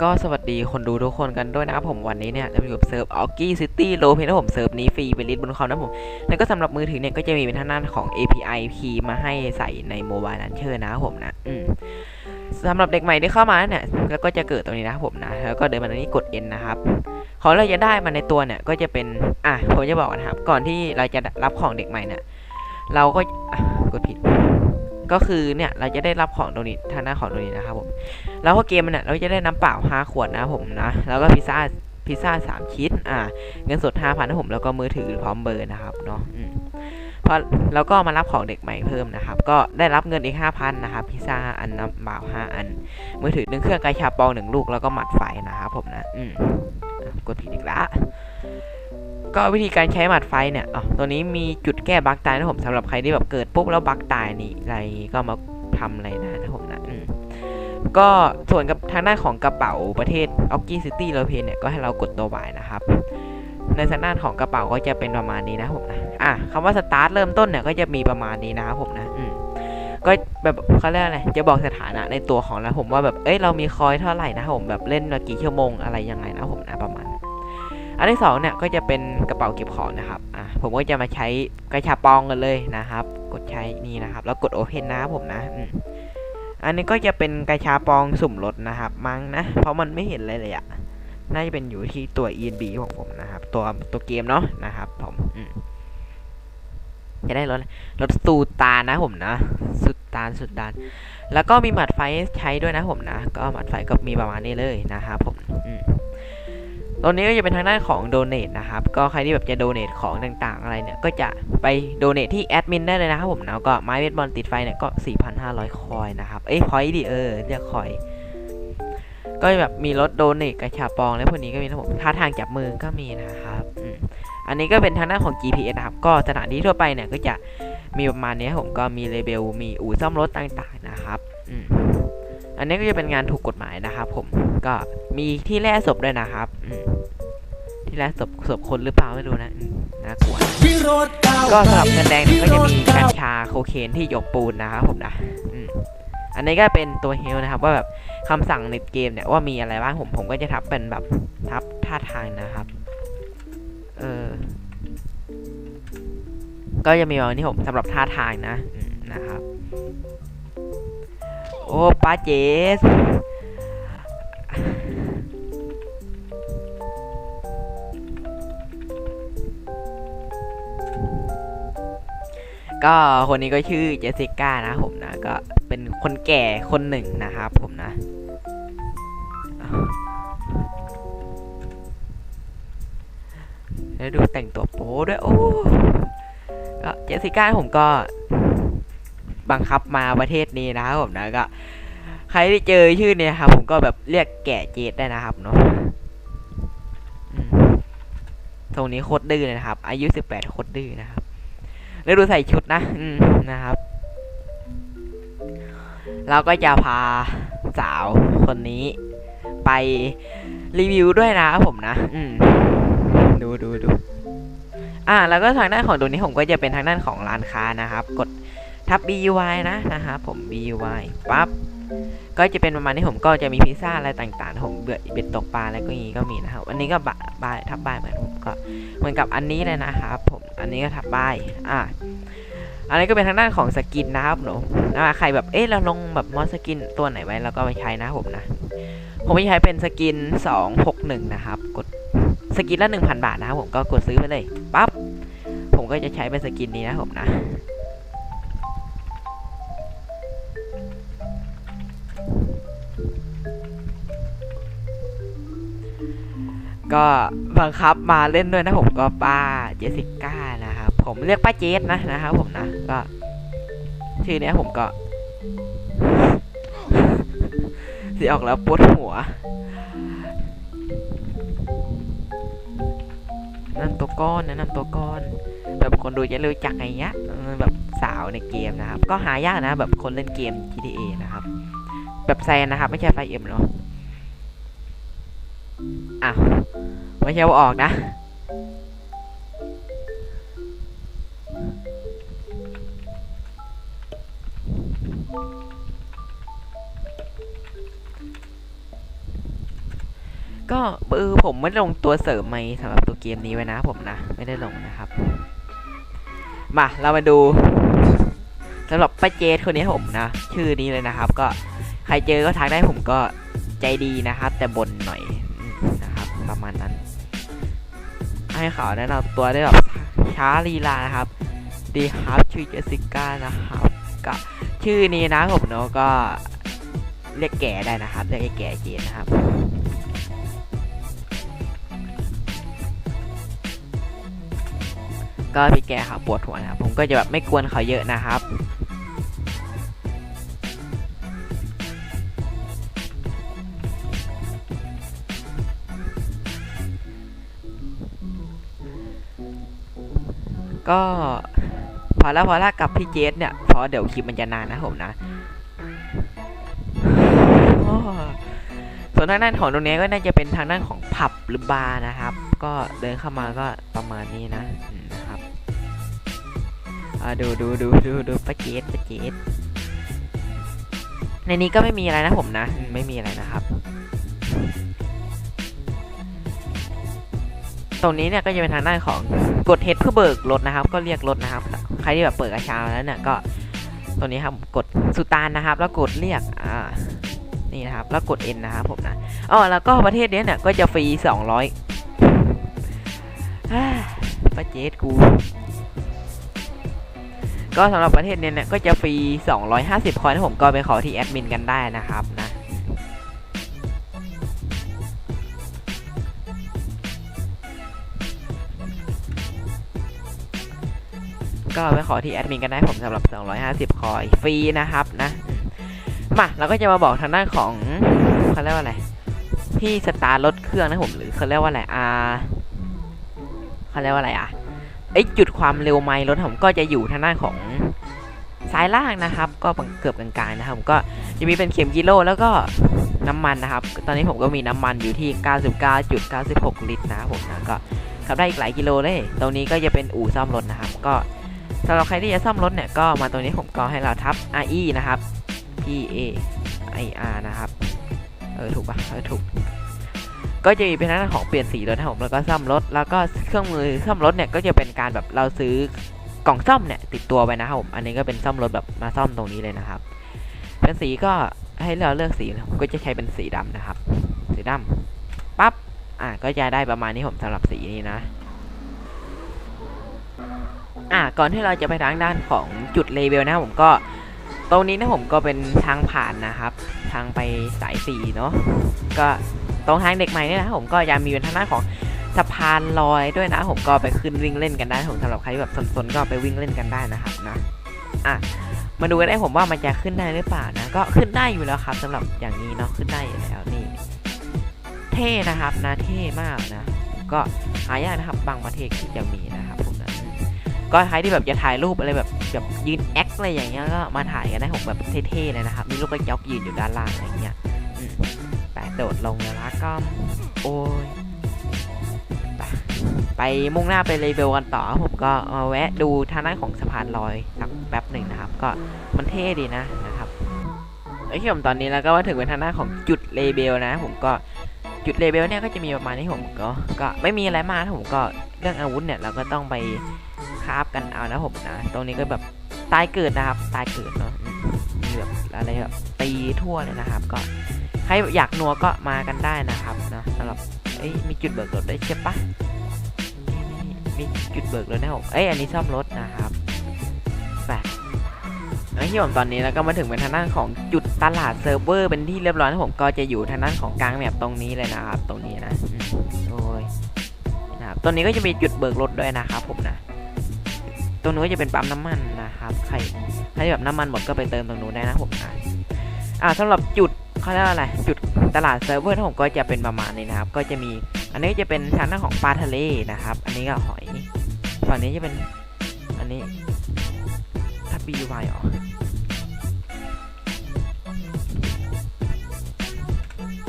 ก็สวัสดีคนดูทุกคนกันด้วยนะครับผมวันนี้เนี่ยจะอยู่กับเซิร์ฟออกกี้ซิตี้โลเพนนะผมเซิร์ฟนี้ฟรีเป็นลิสต์บนคอมนะผม แล้วก็สำหรับมือถือเนี่ยก็จะมีเป็นทางด้านของ API key มาให้ใส่ในโมบายลันเชอร์นะครับผมนะอืมสำหรับเด็กใหม่ที่เข้ามาเนี่ยแล้วก็จะเกิดตรงนี้นะครับผมนะ แล้วก็เดินมาตรงนี้กด N นะครับของเราจะได้มาในตัวเนี่ยก็จะเป็นอะผมจะบอกนะครับ ก่อนที่เราจะรับของเด็กใหม่เนี่ยเราก็กดผิด ก็คือเนี่ยเราจะได้รับของตรงนี้ทางด้าของตรงนี้นะครับผมแล้วก็เกมมันเนี่ยเราจะได้น้ำเปล่า5ขวดนะผมนะแล้วก็พิซซ่าพิซซ่า3ชิ้นอ่าเงินสด5,000นะผมแล้วก็มือถือพร้อมเบอร์นะครับเนาะพอแล้วก็มารับของเด็กใหม่เพิ่มนะครับ ก็ได้รับเงินอีก 5,000นะครับพิซซ่าอันน้ำเปล่า5อัน มือถือหนึ่งเครื่องไกชาปองหนึ่งลูกแล้วก็หมัดไฟนะครับผมนะอืมกดผิดอีกละ ก็วิธีการใช้หมัดไฟเนี่ยอ๋อตัวนี้มีจุดแก้บั๊กตายนะผมสำหรับใครที่แบบเกิดปุ๊บแล้วบั๊กตายนี่อะไรก็มาทำอะไรได้นะผมนะอืมก็ส่วนกับทางด้านของกระเป๋าประเทศออกกี้ซิตี้เราเพนเนี่ยก็ให้เรากดตัวบายนะครับ ในทางด้านของกระเป๋าก็จะเป็นประมาณนี้นะผมนะอะคำว่าสตาร์ทเริ่มต้นเนี่ยก็จะมีประมาณนี้นะครับผมนะอืมก็แบบเขาเรียกอะไรจะบอกสถานะในตัวของเราผมว่าแบบเอ้ยเรามีคอยเท่าไหร่นะผมแบบเล่นมากี่ชั่วโมงอะไรยังไงนะผมนะประมาณ อันที่สองเนี่ยก็จะเป็นกระเป๋าเก็บของนะครับอะผมก็จะมาใช้กระชาปองกันเลยนะครับ กดใช้นี่นะครับ แล้วกดโอเพนนะผมนะอันนี้ก็จะเป็นกระชาปองสุ่มรถนะครับ มั้งนะ เพราะมันไม่เห็นเลยเลยอะน่าจะเป็นอยู่ที่ตัว ENB ของผมนะครับ ตัวตัวเกมเนาะนะครับ ผมอืจะได้รถรถสูตานะผมนะ สุดตานสุดดานแล้วก็มีหมัดไฟใช้ด้วยนะผมนะ ก็หมัดไฟก็มีประมาณนี้เลยนะครับผม ตรงนี้ก็จะเป็นทางด้านของโดเน a นะครับ ก็ใครที่แบบจะโดเน a ของต่างๆ อะไรเนี่ย ก็จะไปโดเน a ที่แอดมินได้เลยนะครับผมแล้วก็ไม้เบสบอลติดไฟเนี่ยก็ 4,500 คอยนะครับ เอ้ยพอยดิเออเรียกคอย ก็แบบมีรถโดเน a กระชาปอง และพวกนี้ก็มีนะผมท่าทางจับมือก็มีนะครับอันนี้ก็เป็นทางด้านของ GPS นะครับ ก็สถานที่ทั่วไปเนี่ยก็จะมีประมาณนี้ผมก็มีเลเบลมีอู่ซ่อมรถต่างๆนะครับ อืม อันนี้ก็จะเป็นงานถูกกฎหมายนะครับผมก็มีที่แร่ศพด้วยนะครับอืมที่แร่ศพศพคนหรือเปล่าไม่รู้นะอืมน่ากลัวก็สำหรับเงินแดงเนี่ยก็จะมีกัญชาโคเคนที่หยกปูนนะครับผมนะอืมอันนี้ก็เป็นตัวเฮลนะครับ ว่าแบบคำสั่งในเกมเนี่ยว่ามีอะไรบ้างผมผมก็จะทับเป็นแบบทับท่าทางนะครับ เออก็จะมีวันนี้ผมสำหรับท่าทางนะอืมนะครับโอ้ป้าเจสก็คนนี้ก็ชื่อเจสสิก้านะผมนะก็เป็นคนแก่คนหนึ่งนะครับผมนะ แล้วดูแต่งตัวโป๊ด้วยโอ้ก็เจสสิก้าผมก็ บังคับมาประเทศนี้นะครับผมนะก็ใครที่เจอชื่อเนี่ยครับ ผมก็แบบเรียกแก่เจดได้นะครับเนาะตรงนี้โคตรดื้อนะครับ อายุ18โคตรดื้อนะครับแล้วดูใส่ชุดนะ อืมนะครับ เราก็จะพาสาวคนนี้ ไปรีวิวด้วยนะครับผมนะ อืม ดูดูดูอ่า แล้วก็ทางด้านของตรงนี้ผมก็จะเป็นทางด้านของร้านค้านะครับ กด ทับ BUY นะนะครับผม BUY ปั๊บก็จะเป็นประมาณนี้ผมก็จะมีพิซซ่าอะไรต่างๆผมเบื่อเบ็ดตกปลาอะไรก็อย่างนี้ก็มีนะครับ อันนี้ก็บบายทับบายเหมือนผมก็เหมือนกับอันนี้เลยนะครับผมอันนี้ก็ทับบายอ่าอันนี้ก็เป็นทางด้านของสกินนะครับหนูนะใครแบบเอ๊ะเราลงแบบมอสกินตัวไหนไว้แล้วก็ไปใช้นะผมนะ ผมไม่ใช้เป็นสกิน 261 นะครับ กดสกินละ 1,000 บาทนะครับผมก็กดซื้อไปเลยปั๊บผมก็จะใช้เป็นสกินนี้นะผมนะ ก็บังคับมาเล่นด้วยนะผมก็ป้าเจสิก้านะครับผมเรียกป้าเจสนะนะครับผมนะก็ชื่อเนี้ยผมก็สิออกแล้วปวดหัว นั่นตัวก้อนนะนั่นตัวก้อน แบบคนดูจะรู้จักไงเงี้ยแบบสาวในเกมนะครับ ก็หายากนะแบบคนเล่นเกม GTA นะครับ แบบแซนนะครับ ไม่ใช่ไฟเอ็มเนาะ อ้าวไม่ใช่ว่าออกนะ ก็เออผมไม่ลงตัวเสริมไหมสำหรับตัวเกมนี้ไว้นะผมนะ ไม่ได้ลงนะครับ มาเรามาดูสำหรับป้าเจสคนนี้ผมนะ ชื่อนี้เลยนะครับ ก็ใครเจอก็ทักได้ผมก็ใจดีนะครับ แต่บ่นหน่อย ประมาณนั้น ให้เขาแนะนำตัวได้แบบช้าลีลานะครับ ดีครับชื่อเจสิก้านะครับก็ชื่อนี้นะผมเนาะก็เรียกแก่ได้นะครับเรียกไอ้แก่เจนนะครับก็พี่แกครับปวดหัวนะครับผมก็จะแบบไม่กวนเขาเยอะนะครับ ก็พอแล้วพอแล้วกับพี่เจสเนี่ยพราะเดี๋ยวคลิปมันจะนานนะผมนะส่วนทางด้านของตรงนี้ก็น่าจะเป็นทางด้านของผับหรือบาร์นะครับ ก็เดินเข้ามาก็ประมาณนี้นะนะครับดูดูดูดูดูป้าเจสป้าเจสในนี้ก็ไม่มีอะไรนะผมนะ ไม่มีอะไรนะครับ ตรงนี้เนี่ยก็จะเป็นทางด้านของกดเฮดเพื่อเบิกรถนะครับ ก็เรียกรถนะครับ ใครที่แบบเปิดกระเชาแล้วเนี่ยก็ตรงนี้ครับกดสุตานนะครับ แล้วกดเรียกอ่านี่นะครับ แล้วกด N นะครับผมนะอ๋อแล้วก็ประเทศเนี้ยเนี่ยก็จะฟรี200อ่าประเจดกู ก็สำหรับประเทศเนี้ยเนี่ยก็จะฟรี 250 คอยนะผมก็ไปขอที่แอดมินกันได้นะครับนะ ก็ไปขอที่แอดมินกันได้ผมสำหรับ 250 คอยฟรีนะครับนะ มาเราก็จะมาบอกทางด้านของเขาเรียกว่าอะไรที่สตาร์รถเครื่องนะผมหรือเขาเรียกว่าอะไรอ่าเขาเรียกว่าอะไรอะไอจุดความเร็วไมล์รถผมก็จะอยู่ทางด้านของซ้ายล่างนะครับ ก็เกือบกลางๆนะครับผมก็จะมีเป็นเข็มกิโลแล้วก็น้ำมันนะครับ ตอนนี้ผมก็มีน้ำมันอยู่ที่ 99.96 ลิตรนะครับผมนะก็ขับได้อีกหลายกิโลเลย ตรงนี้ก็จะเป็นอู่ซ่อมรถนะครับ ก็ สำหรับใครที่จะซ่อมรถเนี่ยก็มาตรงนี้ผมก็ให้เราทับ RE นะครับ P A I R นะครับ เออถูกปะเออถูก ก็จะมีเป็นทางด้านของเปลี่ยนสีรถนะผมแล้วก็ซ่อมรถ แล้วก็เครื่องมือซ่อมรถเนี่ยก็จะเป็นการแบบเราซื้อกล่องซ่อมเนี่ยติดตัวไปนะครับผม อันนี้ก็เป็นซ่อมรถแบบมาซ่อมตรงนี้เลยนะครับ เป็นสีก็ให้เราเลือกสีผมก็จะใช้เป็นสีดำนะครับ สีดำปั๊บ อะก็จะได้ประมาณนี้ผมสำหรับสีนี้นะ อะก่อนที่เราจะไปทางด้านของจุดเลเวลนะผมก็ ตรงนี้นะผมก็เป็นทางผ่านนะครับ ทางไปสายสีเนาะก็ตรงทางเด็กใหม่เนี่ยนะผมก็ยังมีเป็นทางด้านของสะพานลอยด้วยนะผมก็ไปขึ้นวิ่งเล่นกันได้ผมสำหรับใครแบบสนๆก็ไปวิ่งเล่นกันได้นะครับนะอะมาดูกันได้ผมว่ามันจะขึ้นได้หรือเปล่านะก็ขึ้นได้อยู่แล้วครับสำหรับอย่างนี้เนาะขึ้นได้อยู่แล้วนี่เท่นะครับนะเท่มากนะ ก็หายากนะครับบางประเทศที่จะมีนะครับผ ก็ใครที่แบบจะถ่ายรูปอะไรแบบแบบยืนแอคอะไรอย่างเงี้ยก็มาถ่ายกันได้ผมแบบเท่ๆเลยนะครับ มีลูกกระจกยืนอยู่ด้านล่างอะไรเงี้ยอืมไปโดดลงเลยละก็โอ้ยไปไปมุ่งหน้าไปเลเวลกันต่อครับผมก็มาแวะดูทางด้านของสะพานลอยสักแป๊บหนึ่งนะครับ ก็มันเท่ดีนะนะครับไอ้ที่ผมตอนนี้แล้วก็มาถึงเป็นทางด้านของจุดเลเบลนะ ผมก็จุดเลเบลเนี่ยก็จะมีประมาณนี้ผมก็ก็ไม่มีอะไรมากนะผมก็เรื่องอาวุธเนี่ยเราก็ต้องไป คราฟกันเอานะผมนะตรงนี้ก็แบบตายเกิดนะครับตายเกิดเนาะมีแบบอะไรแบบตีทั่วเลยนะครับ ก็ใครอยากนัวก็มากันได้นะครับนะสำหรับเอ้ยมีจุดเบิกรถได้ใช่ปะมีจุดเบิกรถนะผมเอ้ยอันนี้ซ่อมรถนะครับไปไอ้วที่ผมตอนนี้แล้วก็มาถึงเป็นทางด้านของจุดตลาดเซิร์ฟเวอร์เป็นที่เรียบร้อยนะผมก็จะอยู่ทางด้านของกลางแมปตรงนี้เลยนะครับ ตรงนี้นะโอ้ยนะครับตรงนี้ก็จะมีจุดเบิกรถด้วยนะครับผมนะ ตรงนู้นจะเป็นปั๊มน้ำมันนะครับใครใครที่แบบน้ำมันหมดก็ไปเติมตรงนู้นได้นะผมนะอ่าสำหรับจุดเขาเรียกว่าอะไรจุดตลาดเซิร์ฟเวอร์ของผมก็จะเป็นประมาณนี้นะครับ ก็จะมีอันนี้จะเป็นทางด้านของปลาทะเลนะครับ อันนี้ก็หอยฝั่งนี้จะเป็นอันนี้ทับบีวายอ๋อ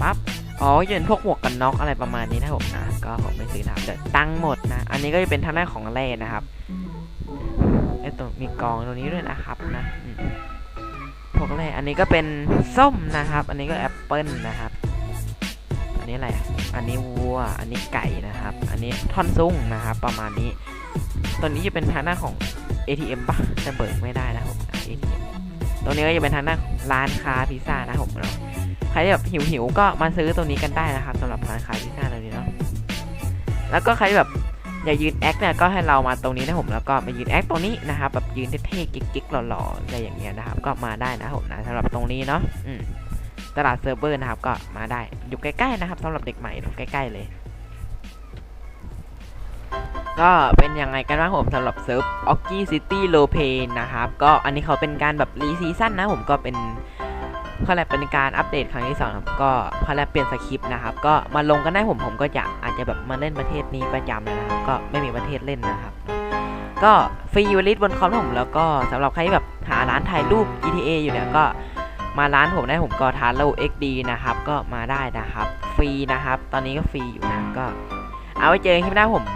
ปั๊บอ๋อจะเป็นพวกหมวกกันน็อกอะไรประมาณนี้นะผมนะก็ผมไม่ซื้อนะครับเดี๋ยวตั้งหมดนะ อันนี้ก็จะเป็นทางด้านของแร่นะครับ ตรงมีกองตรงนี้ด้วยนะครับนะพวกแรกอันนี้ก็เป็นส้มนะครับ อันนี้ก็แอปเปิลนะครับ อันนี้อะไร อันนี้วัว อันนี้ไก่นะครับ อันนี้ท่อนซุ่งนะครับ ประมาณนี้ ตัวนี้จะเป็นทางหน้าของ ATM ปะจะเบิกไม่ได้นะผมอะ ATM ตรงนี้ก็จะเป็นทางหน้าร้านค้าพิซซ่านะผมเนาะใครที่แบบหิวๆก็มาซื้อตัวนี้กันได้นะครับสำหรับร้านค้าพิซซ่าตัวนี้เนาะแล้วก็ใครแบบ อย่ายืนแอคเนี่ยก็ให้เรามาตรงนี้นะผมแล้วก็มายืนแอคตรงนี้นะครับแบบยืนเท่ๆกิ๊กๆหล่อๆอะไรอย่างเงี้ยนะครับ ก็มาได้นะผมนะสำหรับตรงนี้เนาะตลาดเซิร์ฟเวอร์นะครับก็มาได้อยู่ใกล้ๆนะครับสำหรับเด็กใหม่ใกล้ๆเลย ก็เป็นยังไงกันบ้างผมสำหรับเซิร์ฟ o อกกี้ซิตี้โลเพนนะครับก็อันนี้เขาเป็นการแบบรีซีซั่นนะผมก็เป็น เขาเรียกเป็นการอัปเดตครั้งที่สองครับก็เขาเรียกเปลี่ยนสคริปต์นะครับก็มาลงกันได้ผมผมก็จะอาจจะแบบมาเล่นประเทศนี้ประจำเลยนะครับก็ไม่มีประเทศเล่นนะครับก็ฟรียูริสบนคอมผมแล้วก็สำหรับใครที่แบบหาร้านถ่ายรูป GTA อยู่เนี่ยก็มาร้านผมได้ผมก็ทานโล XD นะครับก็มาได้นะครับ ฟรีนะครับ ตอนนี้ก็ฟรีอยู่นะก็เอาไว้เจอกันคลิปหน้าผม